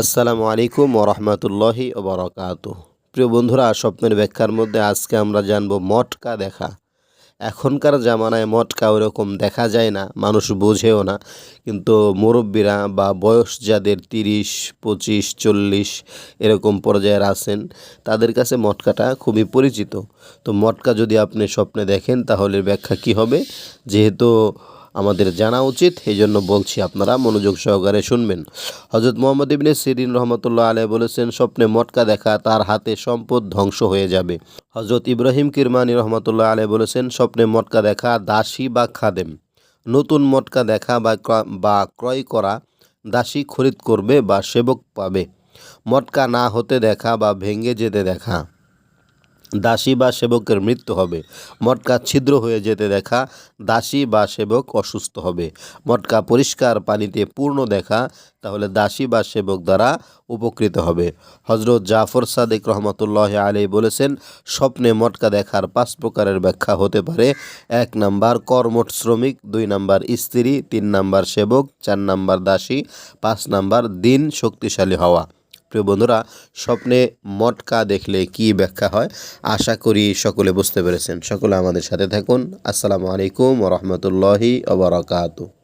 আসসালামু আলাইকুম ওরহমতুল্লাহি ওবরাকাত প্রিয় বন্ধুরা, স্বপ্নের ব্যাখ্যার মধ্যে আজকে আমরা জানব মটকা দেখা। এখনকার জামানায় মটকা ওরকম দেখা যায় না, মানুষ বোঝেও না। কিন্তু মুরব্বীরা বা বয়স যাদের তিরিশ, পঁচিশ, চল্লিশ এরকম পর্যায়ের আছেন, তাদের কাছে মটকাটা খুবই পরিচিত। তো মটকা যদি আপনি স্বপ্নে দেখেন, তাহলে ব্যাখ্যা কি হবে? যেহেতু আমাদের জানা উচিত এই জন্য বলছি আপনারা মনোযোগ সহকারে শুনবেন। হজরত মোহাম্মদ ইবনে সিরিন রহমতুল্লাহ আলহ বলেছেন, স্বপ্নে মটকা দেখা তার হাতে সম্পদ ধ্বংস হয়ে যাবে। হজরত ইব্রাহিম কিরমানি রহমতুল্লাহ আলহ বলেছেন, স্বপ্নে মটকা দেখা দাসী বা খাদেম। নতুন মটকা দেখা বা বা ক্রয় করা দাসী খরিদ করবে বা সেবক পাবে। মটকা না হতে দেখা বা ভেঙে যেতে দেখা। দাসী বা সেবকের মৃত্যু হবে। মটকা ছিদ্র হয়ে যেতে দেখা, দাসী বা সেবক অসুস্থ হবে। মটকা পরিষ্কার পানিতে পূর্ণ দেখা, তাহলে দাসী বা সেবক দ্বারা উপকৃত হবে। হজরত জাফর সাদেক রহমতুল্লাহ আলী বলেছেন, স্বপ্নে মটকা দেখার পাঁচ প্রকারের ব্যাখ্যা হতে পারে। এক নাম্বার কর্মঠ শ্রমিক, দুই নাম্বার স্ত্রী, তিন নাম্বার সেবক, চার নাম্বার দাসী, পাঁচ নাম্বার দিন শক্তিশালী হওয়া। প্রিয় বন্ধুরা, স্বপ্নে মটকা দেখলে কি ব্যাখ্যা হয়? আশা করি সকলে বুঝতে পেরেছেন। সকলে আমাদের সাথে থাকুন। আসসালামু আলাইকুম রহমতুল্লাহি ওবরাকাতু